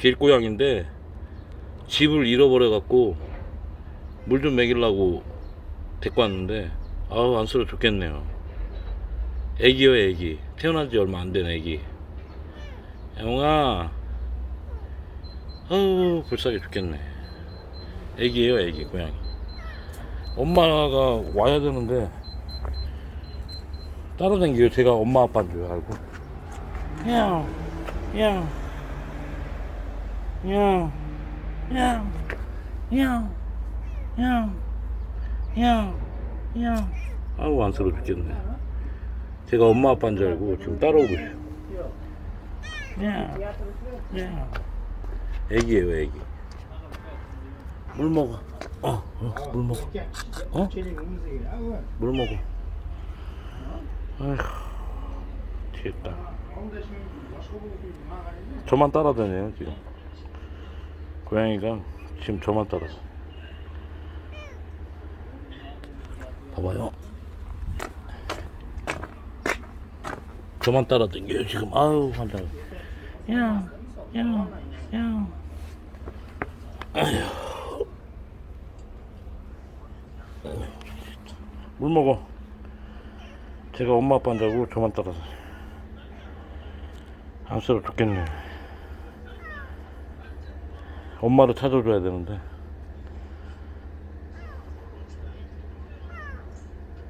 길고양인데 집을 잃어버려 갖고 물 좀 먹이려고 데리고 왔는데 아우 안쓰러 죽겠네요. 애기요 애기 태어난 지 얼마 안 된 애기. 영아 아우 불쌍해 죽겠네. 애기예요 애기 고양이. 엄마가 와야 되는데 따라다니기요 제가 엄마 아빠인 줄 알고. 야, 야, 야, 야, 야, 야, 야, 야. 아우 안쓰러워 죽겠네. 제가 엄마 아빠인 줄 알고 지금 따라오고 있어요. 야, 야. 애기예요 애기. 물 먹어. 어, 어, 물 먹어. 어? 물 먹어. 아휴, 됐다. 저만 따라다녀요 지금. 고양이가 지금 저만 따라서. 봐봐요. 저만 따라다녀요 지금. 아유 환장. 야, 야, 야. 물 먹어. 제가 엄마 아빠 인 줄 알고 저만 따라서. 안쓰러 죽겠네. 엄마를 찾아줘야 되는데.